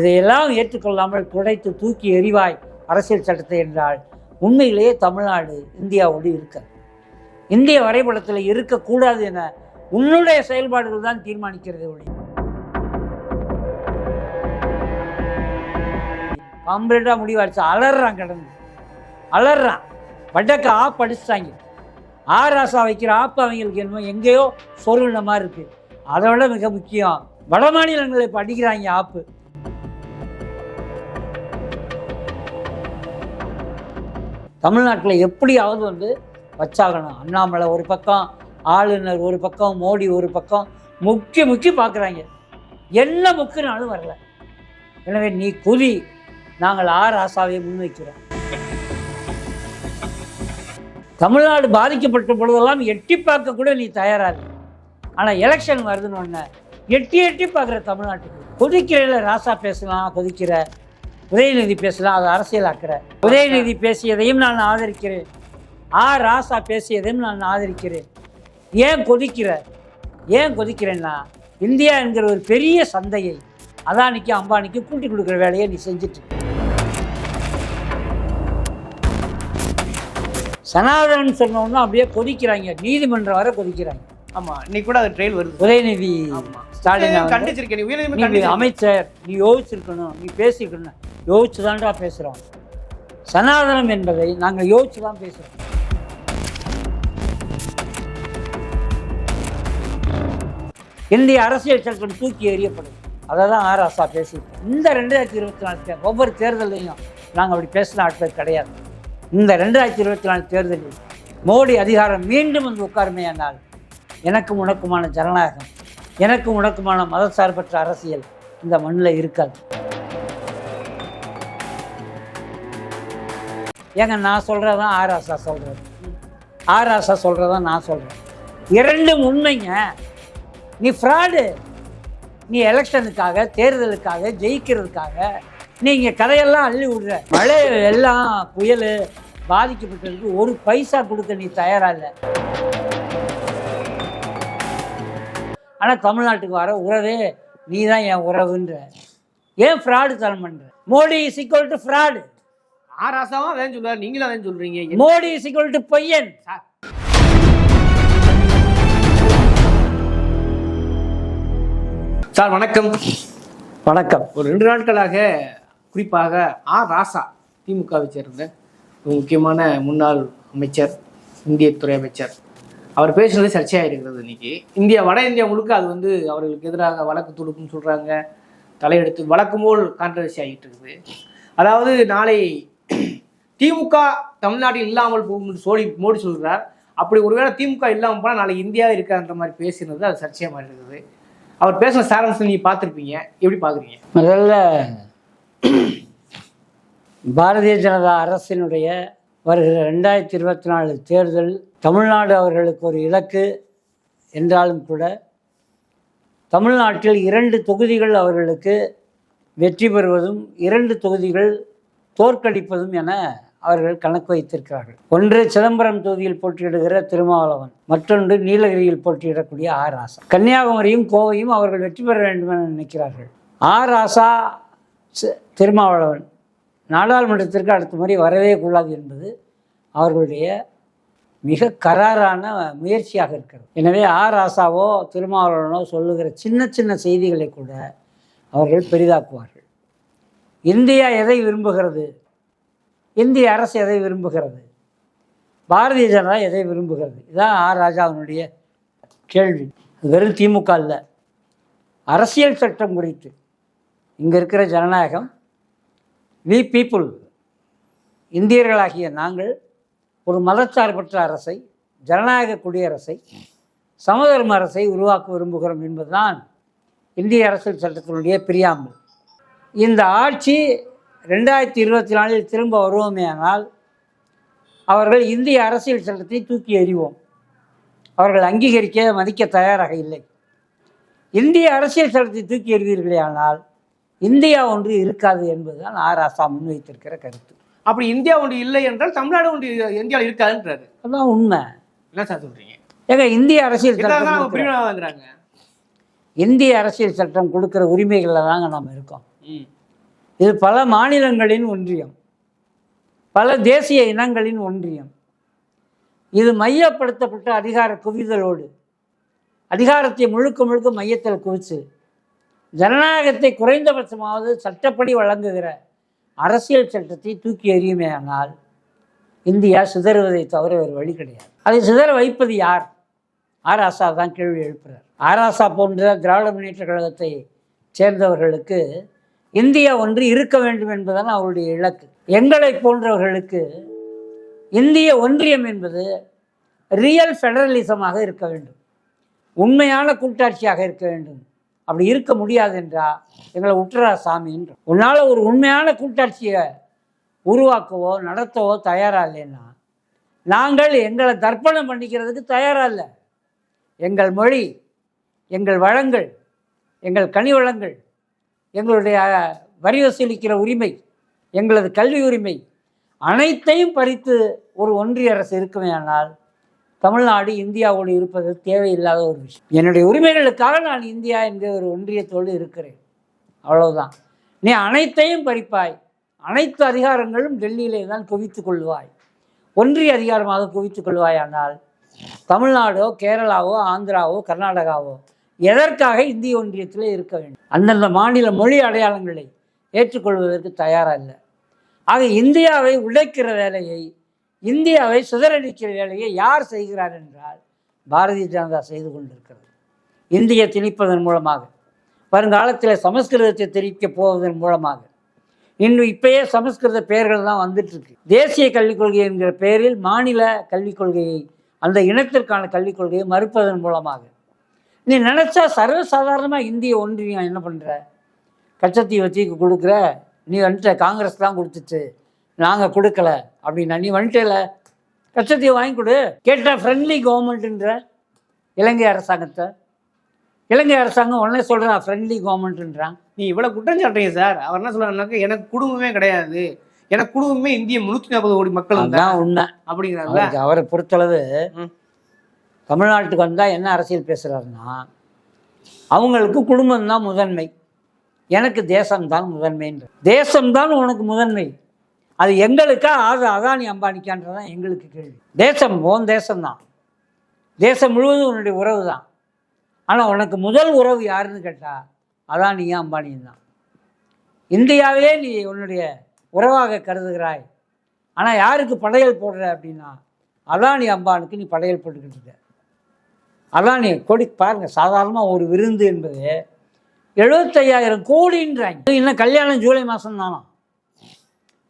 இதையெல்லாம் ஏற்றுக்கொள்ளாமல் குடைத்து தூக்கி எறிவாய் அரசியல் சட்டத்தை என்றால் உண்மையிலேயே தமிழ்நாடு இந்தியாவோடு இருக்க. இந்திய வரைபடத்தில் இருக்கக்கூடாது என உன்னுடைய செயல்பாடுகள் தான் தீர்மானிக்கிறது ஒளி. காம்ரேடாக முடிவாச்சு அலறான் கடந்து. அலறான். வடக்க ஆப் அடிச்சிட்டாங்க. ஆராசா வைக்கிற ஆப்பு அவங்களுக்கு என்னமோ எங்கேயோ சொருகின மாதிரி இருக்கு. அதை விட மிக முக்கியம். வட மாநிலங்களை இப்போ அடிக்கிறாங்க ஆப்பு தமிழ்நாட்டில் எப்படியாவது வந்து வச்சாகணும். அண்ணாமலை ஒரு பக்கம் ஆளுநர் ஒரு பக்கம் மோடி ஒரு பக்கம் முக்கி முக்கி பார்க்குறாங்க என்ன முக்குனாலும் வரல. எனவே நீ குதி. நாங்கள் ஆர் ஆசாவை முன்வைக்கிறோம். தமிழ்நாடு பாதிக்கப்பட்ட பொழுதெல்லாம் எட்டி பார்க்க கூட நீ தயாராக ஆனால் எலெக்ஷன் வருதுன்னு ஒன்று எட்டி எட்டி பார்க்குற தமிழ்நாட்டுக்கு. கொதிக்கிறையில் ராசா பேசலாம் கொதிக்கிற உதயநிதி பேசலாம் அது அரசியலாக்குற உதயநிதி பேசியதையும் நான் ஆதரிக்கிறேன். ஆ ராசா பேசியதையும் நான் ஆதரிக்கிறேன். ஏன் கொதிக்கிற? ஏன் கொதிக்கிறேன்னா இந்தியா என்கிற ஒரு பெரிய சந்தையை அதானிக்கு அம்பானிக்கு கூட்டி கொடுக்குற வேலையை நீ செஞ்சுட்டு. சனாதனன் சொன்னோன்னா அப்படியே கொதிக்கிறாங்க. நீதிமன்றம் வரை கொதிக்கிறாங்க. ஆமா இன்னைக்கு கூட அது ட்ரெயில் வருது. உதயநிதி ஆமா. ஸ்டாலின் நீ. அமைச்சர் நீ யோசிச்சிருக்கணும் நீ பேசியிருக்கணும் யோசிச்சு தான்டா பேசுகிறோம் சனாதனம் என்பதை நாங்கள் யோசிச்சு தான் பேசுகிறோம் இந்திய அரசியல் சட்டம் தூக்கி எறியப்படும். அதை தான் ஆர் ஆசா பேசியிருக்கோம் இந்த ரெண்டாயிரத்தி இருபத்தி நாலு ஒவ்வொரு தேர்தலையும் நாங்கள் அப்படி பேசின ஆட்கள் கிடையாது. இந்த ரெண்டாயிரத்தி இருபத்தி நாலு தேர்தலில் மோடி அதிகாரம் மீண்டும் வந்து உட்காருமையானால் எனக்கும் உனக்குமான ஜனநாயகம் எனக்கும் உனக்குமான மதசார்பற்ற அரசியல் இந்த மண்ணில் இருக்காது. ஏங்க நான் சொல்கிறதான் ஆர் ஆசா சொல்கிறது ஆர் ஆசா சொல்கிறதான் நான் சொல்கிறேன் இரண்டும் உண்மைங்க. நீ ஃப்ராடு. நீ எலெக்ஷனுக்காக தேர்தலுக்காக ஜெயிக்கிறதுக்காக நீங்கள் கதையெல்லாம் அள்ளி விடுற. மழை எல்லாம் புயல் பாதிக்கப்பட்டதுக்கு ஒரு பைசா கொடுக்க நீ தயாராக இல்லை? ஆனால் தமிழ்நாட்டுக்கு வர உறவே நீ தான் என் உறவுன்ற. ஏன் ஃப்ராடு தரம் பண்ற? Modi is equal to fraud ஆ ராசாவும் அதான் சொல்லுவார் நீங்களும் அதான் சொல்றீங்க. என்ன- மோடி இஸ் ஈக்குவல் டு பொய்யன் சார். சார் வணக்கம். வணக்கம். ஒரு ரெண்டு நாட்களாக குறிப்பாக ஆ ராசா திமுகவை சேர்ந்த முக்கியமான முன்னாள் அமைச்சர் இந்திய துறை அமைச்சர். அவர் பேசுனது சர்ச்சையாக இருக்கிறது இன்னைக்கு. இந்தியா வட இந்தியா முழுக்க அது வந்து அவர்களுக்கு எதிராக வழக்கு தொடுக்குன்னு சொல்கிறாங்க தலையெடுத்து வழக்கு போல் கான்ட்ரவர்சி ஆகிட்டு இருக்குது அதாவது நாளை திமுக தமிழ்நாட்டில் இல்லாமல் போகும் சோடி மோடி சொல்கிறார் அப்படி ஒருவேளை திமுக இல்லாமல் போனால் நாளை இந்தியாவே இருக்கான்ற மாதிரி பேசினது அது சர்ச்சையாக மாதிரி இருக்குது அவர் பேசின சாரன்ஸ் நீங்கள் பார்த்துருப்பீங்க. எப்படி பார்க்குறீங்க? முதல்ல பாரதிய ஜனதா அரசினுடைய வருகிற ரெண்டாயிரத்தி இருபத்தி நாலு தேர்தல் தமிழ்நாடு அவர்களுக்கு ஒரு இலக்கு என்றாலும் கூட தமிழ்நாட்டில் இரண்டு தொகுதிகள் அவர்களுக்கு வெற்றி பெறுவதும் இரண்டு தொகுதிகள் தோற்கடிப்பதும் என அவர்கள் கணக்கு வைத்திருக்கிறார்கள். ஒன்று சிதம்பரம் தொகுதியில் போட்டியிடுகிற திருமாவளவன் மற்றொன்று நீலகிரியில் போட்டியிடக்கூடிய ஆர் ஆசா கன்னியாகுமரியும் கோவையும் அவர்கள் வெற்றி பெற வேண்டும் என நினைக்கிறார்கள். ஆர் ஆசா திருமாவளவன் நாடாளுமன்றத்திற்கு அடுத்த முறை வரவே கூடாது என்பது அவர்களுடைய மிக கராரான முயற்சியாக இருக்கிறது. எனவே ஆர். ஆசாவோ திருமாவளவனோ சொல்லுகிற சின்ன சின்ன செய்திகளை கூட அவர்கள் பெரிதாக்குவார்கள். இந்தியா எதை விரும்புகிறது? இந்திய அரசு எதை விரும்புகிறது? பாரதிய ஜனதா எதை விரும்புகிறது? இதான் ஆர். ராஜாவினுடைய கேள்வி. வெறும் திமுக இல்லை அரசியல் சட்டம் குறித்து இங்கே இருக்கிற ஜனநாயகம் வி பீப்புள் இந்தியர்களாகிய நாங்கள் ஒரு மதச்சார்பற்ற அரசை ஜனநாயக குடியரசை சமதர்ம அரசை உருவாக்க விரும்புகிறோம் என்பதுதான் இந்திய அரசியல் சட்டத்தினுடைய பிரியாமல் இந்த ஆட்சி ரெண்டாயிரத்தி இருபத்தி நாலில் திரும்ப வருவோமேயானால் அவர்கள் இந்திய அரசியல் சட்டத்தை தூக்கி எறிவோம். அவர்கள் அங்கீகரிக்க மதிக்க தயாராக இல்லை. இந்திய அரசியல் சட்டத்தை தூக்கி எறிவீர்களே ஆனால் இந்தியா ஒன்று இருக்காது என்பதுதான் ஆர் ஆசா முன்வைத்திருக்கிற கருத்து. அப்படி இந்தியா ஒன்று இல்லை என்றால் தமிழ்நாடு ஒன்று இந்தியாவில் இருக்காதுன்றாரு. அதுதான் உண்மை. என்ன சார் சொல்றீங்க? ஏங்க இந்திய அரசியல் சட்டம் இந்திய அரசியல் சட்டம் கொடுக்குற உரிமைகளில் தாங்க நாம் இருக்கோம். இது பல மாநிலங்களின் ஒன்றியம். பல தேசிய இனங்களின் ஒன்றியம். இது மையப்படுத்தப்பட்ட அதிகார குவிதலோடு அதிகாரத்தை முழுக்க முழுக்க மையத்தில் குவிச்சு ஜனநாயகத்தை குறைந்தபட்சமாவது சட்டப்படி வழங்குகிற அரசியல் சட்டத்தை தூக்கி எறியுமேயானால் இந்தியா சிதறுவதை தவிர வேறு வழி கிடையாது. அதை சிதற வைப்பது யார்? ஆர் ஆசா தான் கேள்வி எழுப்புகிறார் ஆர் ஆசா போன்ற திராவிட முன்னேற்ற கழகத்தை சேர்ந்தவர்களுக்கு இந்தியா ஒன்று இருக்க வேண்டும் என்பதுதான் அவருடைய இலக்கு. எங்களை போன்றவர்களுக்கு இந்திய ஒன்றியம் என்பது ரியல் ஃபெடரலிசமாக இருக்க வேண்டும். உண்மையான கூட்டாட்சியாக இருக்க வேண்டும். அப்படி இருக்க முடியாது என்றா எங்களை உற்றரா சாமின்ற. உன்னால் ஒரு உண்மையான கூட்டாட்சியை உருவாக்கவோ நடத்தவோ தயாராக இல்லைன்னா நாங்கள் எங்களை தர்ப்பணம் பண்ணிக்கிறதுக்கு தயாராக இல்லை. எங்கள் மொழி எங்கள் வளங்கள் எங்கள் கனி வளங்கள் எங்களுடைய வரி வசூலிக்கிற உரிமை எங்களது கல்வி உரிமை அனைத்தையும் பறித்து ஒரு ஒன்றிய அரசு இருக்குமே ஆனால் தமிழ்நாடு இந்தியாவோடு இருப்பது தேவையில்லாத ஒரு விஷயம். என்னுடைய உரிமைகளுக்காக நான் இந்தியா என்கிற ஒரு ஒன்றியத்தோடு இருக்கிறேன். அவ்வளவுதான். நீ அனைத்தையும் பறிப்பாய். அனைத்து அதிகாரங்களும் டெல்லியிலே தான் குவித்துக் கொள்வாய். ஒன்றிய அதிகாரமாக குவித்துக் கொள்வாயானால் தமிழ்நாடோ கேரளாவோ ஆந்திராவோ கர்நாடகாவோ எதற்காக இந்திய ஒன்றியத்திலே இருக்க வேண்டும்? அந்தந்த மாநில மொழி அடையாளங்களை ஏற்றுக்கொள்வதற்கு தயாராக இல்லை ஆக இந்தியாவை உடைக்கிற வேலையை இந்தியாவை சிதறடிக்கிற வேலையை யார் செய்கிறார் என்றால் பாரதிய ஜனதா செய்து கொண்டிருக்கிறது. இந்திய திணிப்பதன் மூலமாக வருங்காலத்தில் சமஸ்கிருதத்தை திணிக்கப் போவதன் மூலமாக. இன்னும் இப்பயே சமஸ்கிருத பெயர்கள் தான் வந்துட்டுருக்கு. தேசிய கல்விக் கொள்கை என்கிற பெயரில் மாநில கல்விக் கொள்கையை அந்த இனத்திற்கான கல்விக் கொள்கையை மறுப்பதன் மூலமாக. நீ நினச்சா சர்வசாதாரணமாக இந்திய ஒன்றியம் என்ன பண்ணுற கச்சத்தீவை தீக்கு கொடுக்குற நீ வந்துட்ட காங்கிரஸ் தான் கொடுத்துச்சு. நாங்கள் கொடுக்கல அப்படின்னா நீ வந்துட்டல கச்சத்தீவை வாங்கி கொடு. கேட்டால் ஃப்ரெண்ட்லி கவர்மெண்ட்டுன்ற இலங்கை அரசாங்கத்தை. இலங்கை அரசாங்கம் உடனே சொல்கிறான் ஃப்ரெண்ட்லி கவர்மெண்ட்டுன்றான் நீ இவ்வளவு குற்றம் சாட்டுறீங்க சார். அவர் என்ன சொல்றாருனாக்க எனக்கு குடும்பமே கிடையாது. எனக்கு குடும்பமே இந்திய முன்னூத்தி நாற்பது கோடி மக்கள் தான். உண்மை. அப்படிங்கிறாருல. அவருக்கு அவரை பொறுத்தளவு. தமிழ்நாட்டுக்கு வந்தால் என்ன அரசியல் பேசுகிறாருன்னா அவங்களுக்கு குடும்பம் தான் முதன்மை. எனக்கு தேசம்தான் முதன்மைன்ற தேசம்தான் உனக்கு முதன்மை. அது எங்களுக்கா? அது அதானி அம்பானிக்கான்றதான் எங்களுக்கு கேள்வி. தேசம் ஓன் தேசம்தான். தேசம் முழுவதும் உன்னுடைய உறவு தான் ஆனால் உனக்கு முதல் உறவு யாருன்னு கேட்டால் அதானியும் அம்பானியும் தான் இந்தியாவே நீ உன்னுடைய உறவாக கருதுகிறாய். ஆனால் யாருக்கு படையல் போடுற அப்படின்னா அதானி அம்பானுக்கு நீ படையல் போட்டுக்கிட்டு இருக்க. அதானி கொடி பாருங்கள் சாதாரணமாக ஒரு விருந்து என்பது எழுபத்தையாயிரம் கோடின்றாங்க. இன்னும் கல்யாணம் ஜூலை மாதம் தானா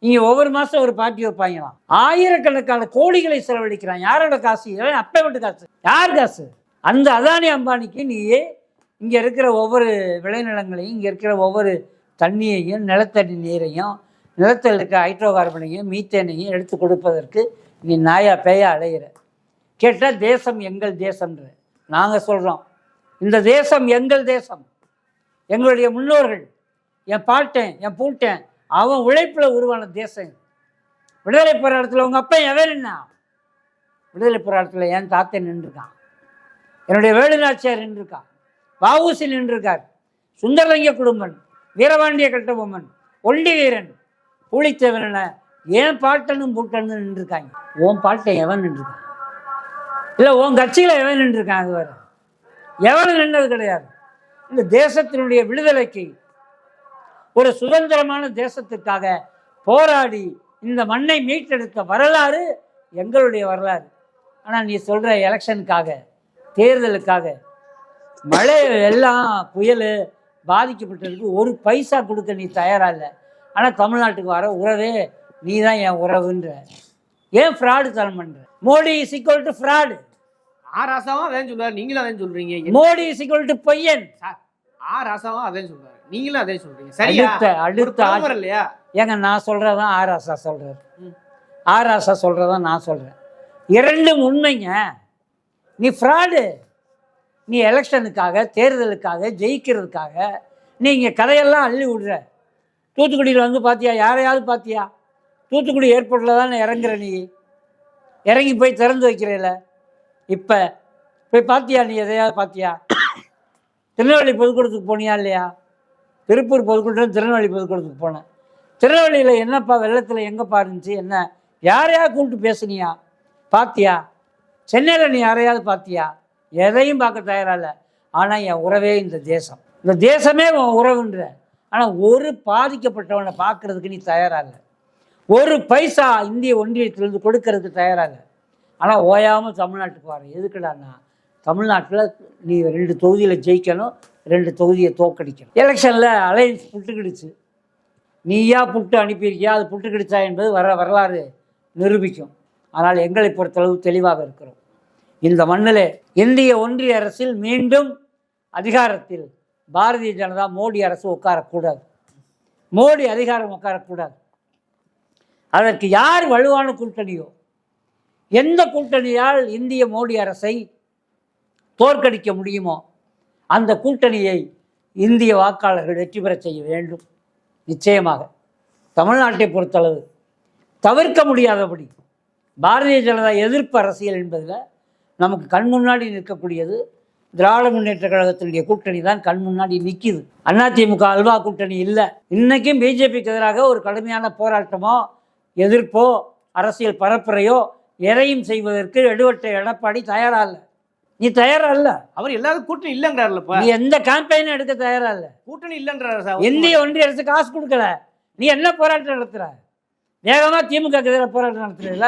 இங்கே ஒவ்வொரு மாதம் ஒரு பார்ட்டி வைப்பாங்களாம். ஆயிரக்கணக்கான கோடிகளை செலவழிக்கிறான். யாரோட காசு? எவன் அப்பா வீட்டு காசு. யார் காசு? அந்த அதானி அம்பானிக்கு நீயே இங்கே இருக்கிற ஒவ்வொரு விளைநிலங்களையும் இங்கே இருக்கிற ஒவ்வொரு தண்ணியையும் நிலத்தடி நீரையும் நிலத்தில் இருக்க ஹைட்ரோ கார்பனையும் மீத்தேனையும் எடுத்து கொடுப்பதற்கு நீ நாயா பேயா அலையிற. கேட்டால் தேசம் எங்கள் தேசம்ன்ற. நாங்கள் சொல்கிறோம் இந்த தேசம் எங்கள் தேசம். எங்களுடைய முன்னோர்கள். என் பாட்டேன் என் பூட்டேன். அவன் உழைப்பில் உருவான தேசம் விடுதலை போராட்டத்தில் உங்கள் அப்பா எவன் நின்னா விடுதலை போராட்டத்தில் என் தாத்தன் நின்றுருக்கான். என்னுடைய வேலுநாச்சியார் நின்றுருக்கான் வஉசி நின்றுருக்கார். சுந்தரலிங்க குடும்பன் வீரபாண்டிய கட்டபொம்மன் ஒண்டி வீரன் பூலித்தேவன ஏன் பாட்டனும் பூட்டனும் நின்றுருக்காங்க? உன் பாட்டன் எவன் நின்றுருக்கான் இல்லை உன் கட்சியில் எவன் நின்றுருக்கான் அது வேற. எவனும் நின்றது கிடையாது. இந்த தேசத்தினுடைய விடுதலைக்கு ஒரு சுதந்திரமான தேசத்துக்காக போராடி இந்த மண்ணை மீட்டெடுத்த வரலாறு எங்களுடைய வரலாறு. ஆனால் நீ சொல்கிற எலெக்ஷனுக்காக தேர்தலுக்காக மழை எல்லாம் புயல் பாதிக்கப்பட்டதுக்கு ஒரு பைசா கொடுக்க நீ தயாரா இல்லை. ஆனால் தமிழ்நாட்டுக்கு வர உறவே நீ தான் என் உறவுன்ற. ஏன் ஃப்ராடு தரம் பண்ற? Modi is equal to fraud ஆ ராசாவும் அதான் சொல்றாரு. நீங்களும் அதான் சொல்றீங்க. மோடி இஸ் ஈக்குவல் டு பொய்யன். சார் ஆ ராசாவும் அதான் சொல்றாரு. நீங்களும் அதே சொல்றீங்க. சரியா? அடுத்த அடுத்த இல்லையா? ஏங்க நான் சொல்கிறதான் ஆர் ஆசா சொல்கிறார் ம். ஆர் ஆசா சொல்கிறதான் நான் சொல்கிறேன் இரண்டும் உண்மைங்க. நீ ஃப்ராடு நீ எலெக்ஷனுக்காக தேர்தலுக்காக ஜெயிக்கிறதுக்காக நீ இங்கே கதையெல்லாம் அள்ளி விடுற. தூத்துக்குடியில் வந்து பார்த்தியா யாரையாவது பார்த்தியா தூத்துக்குடி ஏர்போர்ட்டில் தானே இறங்குற நீ? இறங்கி போய் திறந்து வைக்கிறேல. இப்போ போய் பார்த்தியா நீ? எதையாவது பார்த்தியா திருநெல்வேலி பொதுக்கூடத்துக்கு போனியா இல்லையா? திருப்பூர் பொதுக்கூட்டம் திருநெல்வேலி பொதுக்கூடத்துக்கு போனேன். திருநெல்வேலியில் என்னப்பா வெள்ளத்தில் எங்கேப்பா இருந்துச்சு என்ன? யாரையாவது கூப்பிட்டு பேசுனியா? பார்த்தியா சென்னையில் நீ யாரையாவது பார்த்தியா எதையும் பார்க்க தயாராக இல்லை. ஆனால் என் உறவே இந்த தேசம். இந்த தேசமே உன் உறவுன்ற. ஆனால் ஒரு பாதிக்கப்பட்டவனை பார்க்குறதுக்கு நீ தயாராக இல்லை. ஒரு பைசா இந்திய ஒன்றியத்திலிருந்து கொடுக்கறதுக்கு தயாராக ஆனால் ஓயாமல் தமிழ்நாட்டுக்கு வர எதுக்குடான்னா தமிழ்நாட்டில் நீ ரெண்டு தொகுதியில் ஜெயிக்கணும் ரெண்டு தொகுதியை தோக்கடிக்கணும் எலெக்ஷனில் அலையன்ஸ் புட்டுக்கிடுச்சு. நீயா புட்டு அனுப்பியிருக்கியா? அது புட்டுக்கிடுச்சா என்பது வர வரலாறு நிரூபிக்கும். ஆனால் எங்களை பொறுத்தளவு தெளிவாக இருக்கிறோம். இந்த மண்ணிலே இந்திய ஒன்றிய அரசில் மீண்டும் அதிகாரத்தில் பாரதிய ஜனதா மோடி அரசு உட்காரக்கூடாது. மோடி அதிகாரம் உட்காரக்கூடாது. அதற்கு யார் வலுவான கூட்டணியோ எந்த கூட்டணியால் இந்திய மோடி அரசை தோற்கடிக்க முடியுமோ அந்த கூட்டணியை இந்திய வாக்காளர்கள் வெற்றி பெறச் செய்ய வேண்டும். நிச்சயமாக. தமிழ்நாட்டை பொறுத்தளவு தவிர்க்க முடியாதபடி பாரதிய ஜனதா எதிர்ப்பு அரசியல் என்பதில் நமக்கு கண் முன்னாடி நிற்கக்கூடியது திராவிட முன்னேற்ற கழகத்தினுடைய கூட்டணி தான் கண் முன்னாடி நிற்கிது அதிமுக அல்வா கூட்டணி இல்லை. இன்றைக்கும் பிஜேபிக்கு எதிராக ஒரு கடுமையான போராட்டமோ எதிர்ப்போ அரசியல் பரப்புரையோ எதையும் செய்வதற்கு எடுவட்ட எடப்பாடி தயாராக இல்லை. நீ தயாரா இல்ல? அவர் எல்லாரும் கூட்டணி இல்லைங்கிறாருலப்பா. நீ எந்த கேம்பெயினும் எடுக்க தயாரா இல்லை. கூட்டணி இல்லைன்றாரு சார் இந்திய ஒன்றிய அரசு காசு கொடுக்கல. நீ என்ன போராட்டம் நடத்துற? வேகமா திமுக எதிராக போராட்டம் நடத்துறீல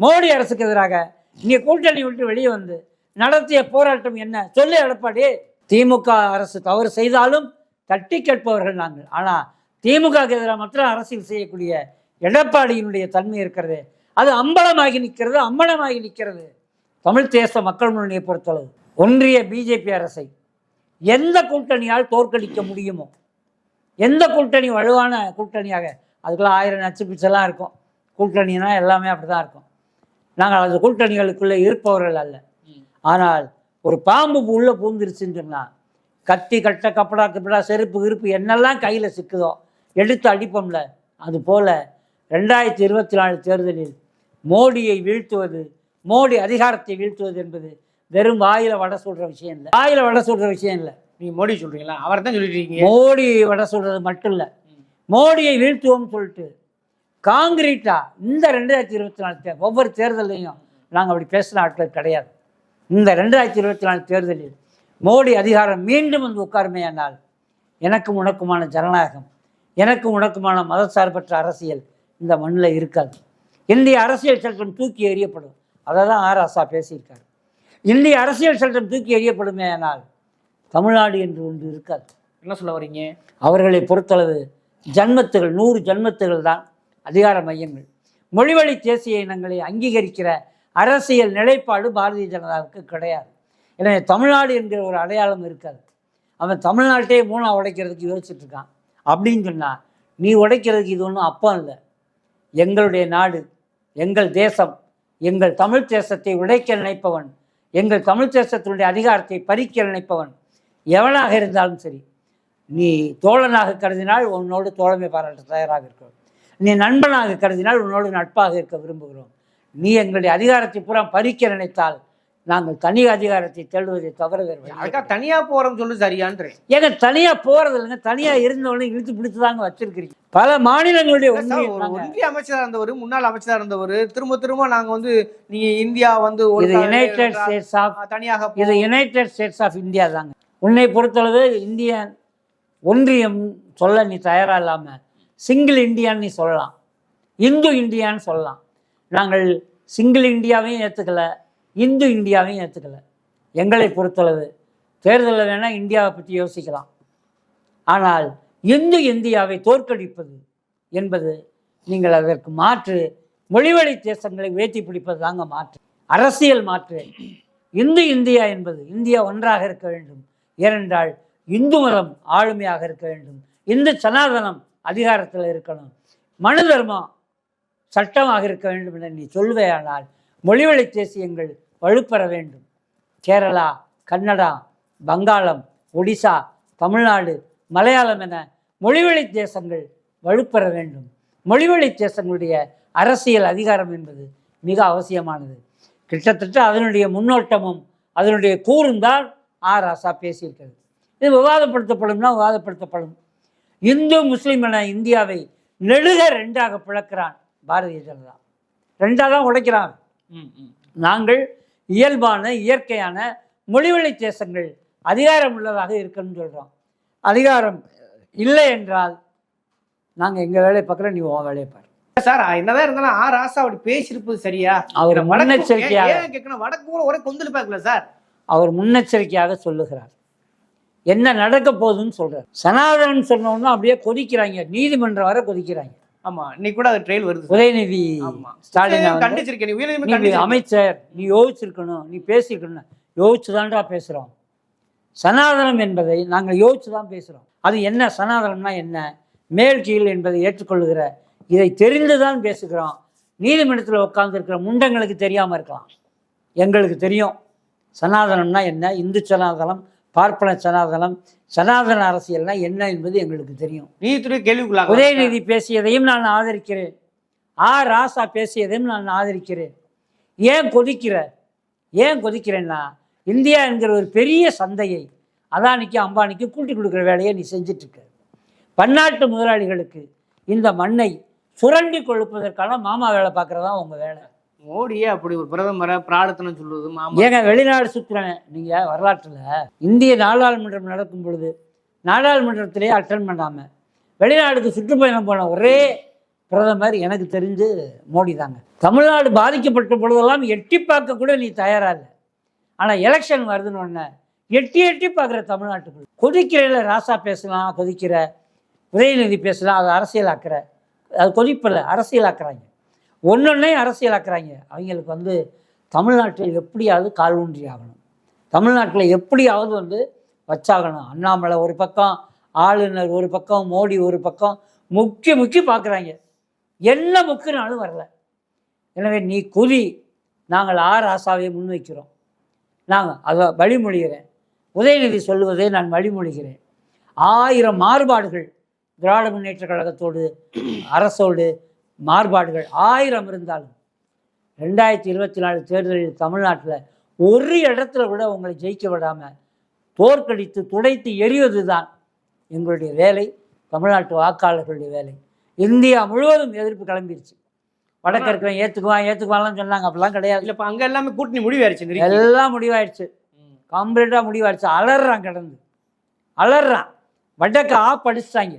மோடி அரசுக்கு எதிராக. நீ கூட்டணி விட்டு வெளியே வந்து நடத்திய போராட்டம் என்ன? சொல்லு எடப்பாடி. திமுக அரசு தவறு செய்தாலும் தட்டி கேட்பவர்கள் நாங்கள். ஆனா திமுக எதிராக மாத்திரம் அரசியல் செய்யக்கூடிய எடப்பாடியினுடைய தன்மை இருக்கிறது. அது அம்பலமாகி நிற்கிறது அம்பலமாகி நிற்கிறது. தமிழ் தேச மக்கள் முன்னணியை பொறுத்தளவு ஒன்றிய பிஜேபி அரசை எந்த கூட்டணியால் தோற்கடிக்க முடியுமோ எந்த கூட்டணி வலுவான கூட்டணியாக அதுக்கெல்லாம் ஆயிரம் நச்சு பிச்செல்லாம் இருக்கும். கூட்டணினா எல்லாமே அப்படி தான் இருக்கும். நாங்கள் அந்த கூட்டணிகளுக்குள்ளே இருப்பவர்கள் அல்ல. ஆனால் ஒரு பாம்பு உள்ளே பூந்துருச்சுன்னு சொன்னால் கத்தி கட்ட கப்படா கப்படா செருப்பு கிருப்பு என்னெல்லாம் கையில் சிக்குதோ எடுத்து அடிப்போம்ல. அது போல ரெண்டாயிரத்தி இருபத்தி நாலு தேர்தலில் மோடியை வீழ்த்துவது மோடி அதிகாரத்தை வீழ்த்துவது என்பது வெறும் வாயில வடை சொல்கிற விஷயம் இல்லை. வாயில வடை சொல்கிற விஷயம் இல்லை. நீங்க மோடி சொல்றீங்களா? அவரை தான் சொல்லிட்டு இருக்கீங்க மோடி வடை சொல்றது மட்டும் இல்லை. மோடியை வீழ்த்துவோம்னு சொல்லிட்டு காங்கிரீட்டா இந்த ரெண்டாயிரத்தி இருபத்தி நாலு ஒவ்வொரு தேர்தலையும் நாங்கள் அப்படி பேசின ஆட்கள் கிடையாது. இந்த ரெண்டாயிரத்தி இருபத்தி நாலு தேர்தலில் மோடி அதிகாரம் மீண்டும் வந்து உட்காருமையானால் எனக்கும் உனக்குமான ஜனநாயகம் எனக்கும் உனக்குமான மதசார்பற்ற அரசியல் இந்த மண்ணில் இருக்காது. இந்திய அரசியல் சட்டம் தூக்கி எறியப்படும். அதை தான் ஆர் ஆசா பேசியிருக்காரு. இந்திய அரசியல் சட்டம் தூக்கி எறியப்படுமேயானால் தமிழ்நாடு என்று ஒன்று இருக்காது. என்ன சொல்ல வரீங்க? அவர்களை பொறுத்தளவு ஜன்மத்துகள் நூறு ஜன்மத்துகள் தான் அதிகார மையங்கள். மொழிவழி தேசிய இனங்களை அங்கீகரிக்கிற அரசியல் நிலைப்பாடு பாரதிய ஜனதாவுக்கு கிடையாது. எனவே தமிழ்நாடு என்கிற ஒரு அடையாளம் இருக்காது. அவன் தமிழ்நாட்டையே மூணா உடைக்கிறதுக்கு யோசிச்சுட்டு இருக்கான். அப்படின்னு சொன்னால் நீ உடைக்கிறதுக்கு இது ஒன்றும் அப்பம் இல்லை. எங்களுடைய நாடு எங்கள் தேசம் எங்கள் தமிழ் தேசத்தை உடைக்க நினைப்பவன் எங்கள் தமிழ் தேசத்தினுடைய அதிகாரத்தை பறிக்க நினைப்பவன் எவனாக இருந்தாலும் சரி நீ தோழனாக கருதினால் உன்னோடு தோழமை பாராட்ட தயாராக இருக்கிறோம். நீ நண்பனாக கருதினால் உன்னோடு நட்பாக இருக்க விரும்புகிறோம். நீ எங்களுடைய அதிகாரத்தை பூரா பறிக்க நினைத்தால் நாங்கள் தனி அதிகாரத்தை தேடுவதை தவிர வேறு வழி அதுக்கா தனியா போறோம்னு சொல்லி சரியான்றேன் ஏங்க தனியா போறது இல்லைங்க. தனியா இருந்தவனை இழுத்து பிடித்து தாங்க வச்சிருக்கிறீங்க. பல மாநிலங்களுடைய இல்ல சார், ஒன்றியம் ஒரு தாங்க. ஒன்றிய அமைச்சரா இருந்தவர் முன்னாள் அமைச்சரா இருந்தவர் திரும்ப திரும்ப நாங்க வந்து நீங்க இந்தியா வந்து இது யுனைடெட் ஸ்டேட்ஸ் ஆஃப் தனியாக இது யுனைடெட் ஸ்டேட்ஸ் ஆஃப் இந்தியா தாங்க. உன்னை பொறுத்தளவு இந்திய ஒன்றியம் சொல்ல நீ தயாரா இல்லாம சிங்கிள் இந்தியான்னு நீ சொல்லலாம். இந்து இந்தியான்னு சொல்லலாம். நாங்கள் சிங்கிள் இந்தியாவையும் ஏற்றுக்கல இந்து இந்தியாவையும் ஏற்றுக்கல எங்களை பொறுத்தளவு. தேர்தலில் வேணால் இந்தியாவை பற்றி யோசிக்கலாம். ஆனால் இந்து இந்தியாவை தோற்கடிப்பது என்பது நீங்கள் அதற்கு மாற்று மொழிவழி தேசங்களை வேட்டி பிடிப்பது தாங்க மாற்று. அரசியல் மாற்று. இந்து இந்தியா என்பது இந்தியா ஒன்றாக இருக்க வேண்டும். ஏனென்றால் இந்து மதம் ஆளுமையாக இருக்க வேண்டும். இந்து சனாதனம் அதிகாரத்தில் இருக்கணும். மனு தர்மம் சட்டமாக இருக்க வேண்டும் என நீ சொல்வேயானால் மொழிவழி தேசியங்கள் வலுப்பெற வேண்டும். கேரளா கன்னடா வங்காளம் ஒடிசா தமிழ்நாடு மலையாளம் என மொழிவழி தேசங்கள் வலுப்பெற வேண்டும். மொழிவழி தேசங்களுடைய அரசியல் அதிகாரம் என்பது மிக அவசியமானது. கிட்டத்தட்ட அதனுடைய முன்னோட்டமும் அதனுடைய கூறும் தான் ஆர் ஆசா பேசியிருக்கிறது. இது விவாதப்படுத்தப்படும்னா விவாதப்படுத்தப்படும். இந்து முஸ்லீம் என இந்தியாவை நெடுக ரெண்டாக பிளக்கிறான் பாரதிய ஜனதா. ரெண்டாக தான் உடைக்கிறான். நாங்கள் இயல்பான இயற்கையான மொழிவழி தேசங்கள் அதிகாரம் உள்ளதாக இருக்குன்னு சொல்கிறோம் அதிகாரம் இல்லை என்றால் நாங்கள் எங்கள் வேலையை பார்க்குறோம் நீ உன் வேலையை பாரு. சார் என்னதான் இருந்தாலும் ஆ ராசா அப்படி பேசியிருப்பது சரியா? அவர் முன்னெச்சரிக்கையாக கேட்கணும்? வடக்கு கூட ஒரே கொந்தளிப்பா இருக்குல்ல சார். அவர் முன்னெச்சரிக்கையாக சொல்லுகிறார். என்ன நடக்க போகுதுன்னு சொல்றார். சனாதனம் சொன்னோன்னா அப்படியே கொதிக்கிறாங்க. நீதிமன்றம் வரை கொதிக்கிறாங்க. ஆமா இன்னைக்கு கூட அது ட்ரெயில் வருது. உதயநிதி ஆமா. ஸ்டாலினை கண்டிச்சிருக்கேன். நீ கண்டிச்சிருக்கு. அமைச்சர் நீ யோசிச்சிருக்கணும் நீ பேசியிருக்கணும் யோசிச்சு தான்டா பேசுகிறோம் சனாதனம் என்பதை நாங்கள் யோசிச்சு தான் பேசுகிறோம் அது என்ன சனாதனம்னா என்ன? மேல் கீழ் என்பதை ஏற்றுக்கொள்ளுகிற இதை தெரிந்து தான் பேசுகிறோம். நீதிமன்றத்தில் உட்கார்ந்திருக்கிற முண்டங்களுக்கு தெரியாமல் இருக்கலாம். எங்களுக்கு தெரியும். சனாதனம்னா என்ன? இந்து சனாதனம் பார்ப்பன சனாதனம் சனாதன அரசியல்னா என்ன என்பது எங்களுக்கு தெரியும். நீதித்துறை கேள்விக்குள்ளாக உதயநிதி பேசியதையும் நான் ஆதரிக்கிறேன். ஆ. ராசா பேசியதையும் நான் ஆதரிக்கிறேன். ஏன் கொதிக்கிற? ஏன் கொதிக்கிறேன்னா இந்தியா என்கிற ஒரு பெரிய சந்தையை அதானிக்கு அம்பானிக்கு கூட்டி கொடுக்குற வேலையை நீ செஞ்சுட்டு இருக்க பன்னாட்டு முதலாளிகளுக்கு இந்த மண்ணை சுரண்டி கொழுப்பதற்கான மாமா வேலை பார்க்குறதா உங்கள் வேலை. மோடியே அப்படி ஒரு பிரதமரை பிரார்த்தனை சொல்லுவது ஏங்க வெளிநாடு சுற்றுறேன் நீங்கள் வரலாற்றில் இந்திய நாடாளுமன்றம் நடக்கும் பொழுது நாடாளுமன்றத்திலே அட்டன் பண்ணாமல் வெளிநாடுக்கு சுற்றுப்பயணம் போன ஒரே பிரதமர் எனக்கு தெரிஞ்சு மோடி தாங்க. தமிழ்நாடு பாதிக்கப்பட்ட பொழுதெல்லாம் எட்டி பார்க்க கூட நீ தயாராக இல்லை. ஆனால் எலெக்ஷன் வருதுன்னு ஒன்று எட்டி எட்டி பார்க்குற தமிழ்நாட்டுக்கு கொதிக்கிறேல ராசா பேசலாம் கொதிக்கிற உதயநிதி பேசலாம் அது அரசியலாக்குற அது கொதிப்பில்லை அரசியலாக்குறாங்க. ஒன்றொன்னே அரசியலாக்குறாங்க. அவங்களுக்கு வந்து தமிழ்நாட்டில் எப்படியாவது கால் ஊன்றி ஆகணும். தமிழ்நாட்டில் எப்படியாவது வந்து வச்சாகணும். அண்ணாமலை ஒரு பக்கம் ஆளுநர் ஒரு பக்கம் மோடி ஒரு பக்கம் முக்கி முக்கி பார்க்குறாங்க என்ன முக்குனாலும் வரல. எனவே நீ குதி. நாங்கள் ஆர் ஆசாவை முன்வைக்கிறோம். நாங்கள் அதை வழிமொழிகிறேன். உதயநிதி சொல்லுவதை நான் வழிமொழிகிறேன். ஆயிரம் மாறுபாடுகள் திராவிட முன்னேற்ற கழகத்தோடு அரசோடு மாறுபாடுகள் ஆயிரம் இருந்தாலும் ரெண்டாயிரத்தி இருபத்தி நாலு தேர்தலில் தமிழ்நாட்டில் ஒரு இடத்துல கூட உங்களை ஜெயிக்க விடாமல் தோற்கடித்து துடைத்து எறிவது தான் எங்களுடைய வேலை தமிழ்நாட்டு வாக்காளர்களுடைய வேலை. இந்தியா முழுவதும் எதிர்ப்பு கிளம்பிருச்சு. வடக்கு இருக்கிறவன் ஏற்றுக்குவான் ஏற்றுக்குவான்லாம் சொன்னாங்க. அப்படிலாம் கிடையாது. இல்ல இப்ப அங்க எல்லாமே கூட்டணி முடிவாயிருச்சு. எல்லாம் முடிவாயிடுச்சு கம்ப்ளீட்டாக முடிவாயிடுச்சு அலறான் கிடந்து. அலறான். வடக்கு ஆப் அடிச்சிட்டாங்க.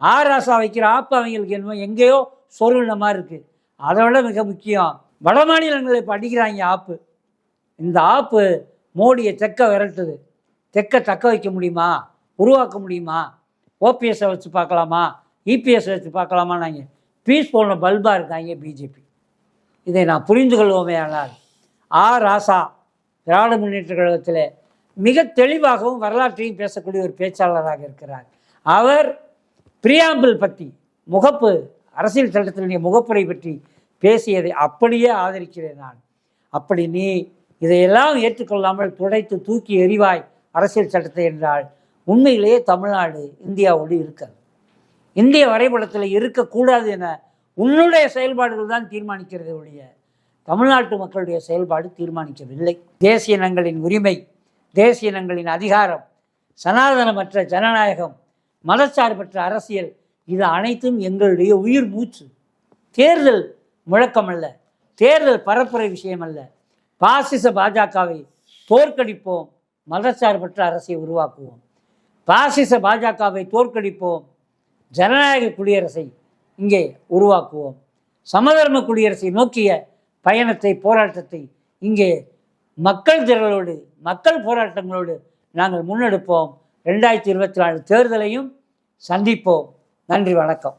ஆராசா வைக்கிற ஆப்பு அவங்களுக்கு என்னமோ எங்கேயோ சொருகின மாதிரி இருக்குது அதை விட மிக முக்கியம். வட மாநிலங்களை இப்போ அடிக்கிறாங்க ஆப்பு. இந்த ஆப்பு மோடியை தெக்க விரட்டுது. தெக்க தக்க வைக்க முடியுமா? உருவாக்க முடியுமா? ஓபிஎஸ்ஸை வச்சு பார்க்கலாமா? இபிஎஸ்ஸை வச்சு பார்க்கலாமா நாங்கள் பீஸ் போன பல்பாக இருக்காங்க பிஜேபி இதை நான் புரிந்து கொள்வோமே ஆனால் ஆ ராசா திராவிட முன்னேற்ற கழகத்தில் மிக தெளிவாகவும் வரலாற்றையும் பேசக்கூடிய ஒரு பேச்சாளராக இருக்கிறார். அவர் பிரியாம்பிள் பற்றி முகப்பு அரசியல் சட்டத்தினுடைய முகப்புரை பற்றி பேசியதை அப்படியே ஆதரிக்கிறேன் நான். அப்படி நீ இதையெல்லாம் ஏற்றுக்கொள்ளாமல் துடைத்து தூக்கி எறிவாய் அரசியல் சட்டத்தை என்றால் உண்மையிலேயே தமிழ்நாடு இந்தியாவோடு இருக்காது. இந்திய வரைபடத்தில் இருக்கக்கூடாது என உன்னுடைய செயல்பாடுகள் தான் தீர்மானிக்கிறது ஒழிய தமிழ்நாட்டு மக்களுடைய செயல்பாடு தீர்மானிக்கவில்லை. தேசிய இனங்களின் உரிமை தேசிய இனங்களின் அதிகாரம் சனாதனமற்ற ஜனநாயகம் மதச்சார்பற்ற அரசியல் இது அனைத்தும் எங்களுடைய உயிர் மூச்சு. தேர்தல் முழக்கமல்ல தேர்தல் பரப்புரை விஷயமல்ல பாசிச பாஜகவை தோற்கடிப்போம். மதச்சார்பற்ற அரசை உருவாக்குவோம். பாசிச பாஜகவை தோற்கடிப்போம். ஜனநாயக குடியரசை இங்கே உருவாக்குவோம். சமதர்ம குடியரசை நோக்கிய பயணத்தை போராட்டத்தை இங்கே மக்கள் திரளோடு மக்கள் போராட்டங்களோடு நாங்கள் முன்னெடுப்போம். ரெண்டாயிரத்தி இருபத்தி நாலு தேர்தலையும் சந்திப்போம். நன்றி வணக்கம்.